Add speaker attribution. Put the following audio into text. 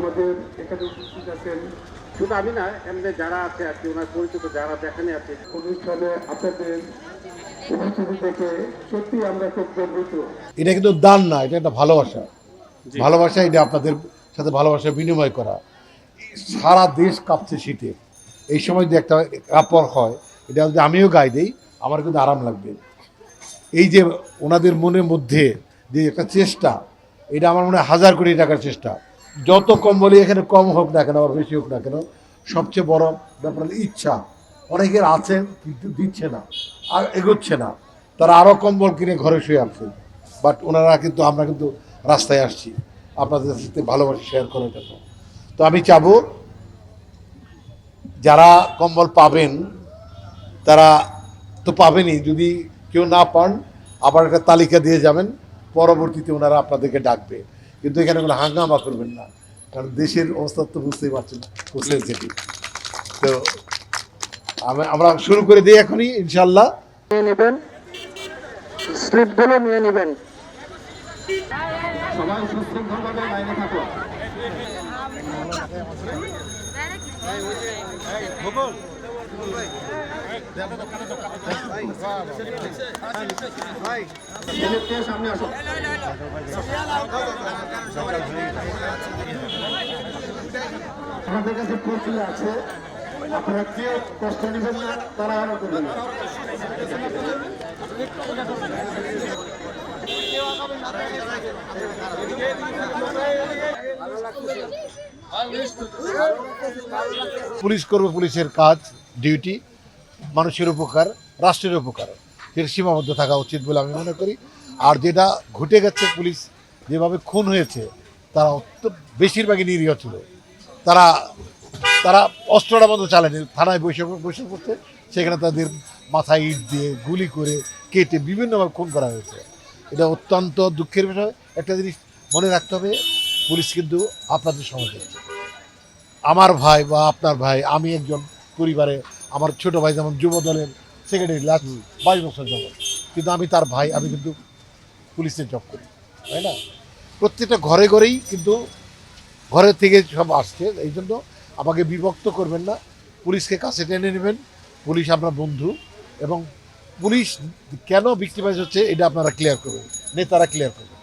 Speaker 1: আমাদের এখানে উপস্থিত আছেন
Speaker 2: শুধু আমি না এমনি যারা আছে আর কি ওনার পরিচিত যারা দেখানে আছে।
Speaker 1: অনুষ্ঠানে আপনাদের দেখে সত্যি আমরা
Speaker 3: এটা কিন্তু দান না এটা একটা ভালোবাসা। ভালোবাসা এটা আপনাদের সাথে ভালোবাসা বিনিময় করা। সারা দেশ কাঁপছে শীতে। এই সময় যদি একটা কাপড় হয় এটা যদি আমিও গায়ে দিই আমার কিন্তু আরাম লাগবে। এই যে ওনাদের মনের মধ্যে যে একটা চেষ্টা এটা আমার মনে হয় হাজার কোটি টাকার চেষ্টা। যত কম বলি, এখানে কম হোক না কেন আর বেশি হোক না কেন, সবচেয়ে বড় ব্যাপার হলো ইচ্ছা। অনেকের আছে, কিন্তু দিচ্ছে না, আর এগোচ্ছে না। তারা আরও কম্বল কিনে ঘরে শুয়ে আছে। বাট ওনারা কিন্তু, আমরা কিন্তু রাস্তায় আসছি। আপনাদের সাথে ভালোবাসা শেয়ার করার জন্য। তো আমি চাবো, যারা কম্বল পাবেন, তারা তো পাবেনই। যদি কেউ না পান, আবার একটা তালিকা দিয়ে যাবেন, পরবর্তীতে ওনারা আপনাদেরকে ডাকবে। কিন্তু এখানে কোনো হাঙ্গামা করবেন না। কারণ দেশের অবস্থা তো বুঝতেই পারছেন বুঝলেন সেটি তো আমরা শুরু করে দিই এখনই ইনশাল্লাহ
Speaker 4: নিয়ে নেবেন স্লিপগুলো নিয়ে নেবেন।
Speaker 1: সবাই সুশৃঙ্খলভাবে লাইনে নিয়ে সামনে আসো আমাদের কাছে প্রচুর আছে, আপনারা কেউ কষ্ট নেবেন না, তারা আরও করবেন
Speaker 3: পুলিশ করবে পুলিশের কাজ। ডিউটি মানুষের উপকার, রাষ্ট্রের উপকার। এর সীমাবদ্ধ থাকা উচিত বলে আমি মনে করি। আর যেটা ঘটে গেছে পুলিশ, যেভাবে খুন হয়েছে, তারা বেশিরভাগই নিরীহ ছিল। তারা তারা অস্ত্রটা মতো চালেনি থানায় বসে বসে পড়ছে। সেখানে তাদের মাথায় ইট দিয়ে গুলি করে কেটে বিভিন্নভাবে খুন করা হয়েছে। এটা অত্যন্ত দুঃখের বিষয়। একটা জিনিস মনে রাখতে হবে, পুলিশ কিন্তু আপনাদের সমাজে আমার ভাই বা আপনার ভাই, আমি একজন পরিবারে আমার ছোট ভাই যেমন যুব দলের সেক্রেটারি লাস্ট বাইশ বছর যাবত। কিন্তু আমি তার ভাই আমি কিন্তু পুলিশের জব করি তাই না? প্রত্যেকটা ঘরে ঘরেই কিন্তু ঘরের থেকে সব আসছে এই জন্য আমাকে বিভক্ত করবেন না। পুলিশকে কাছে টেনে নেবেন পুলিশ আপনার বন্ধু এবং পুলিশ কেন বিক্টিমাইজ হচ্ছে এটা আপনারা ক্লিয়ার করবেন নেতারা ক্লিয়ার করবেন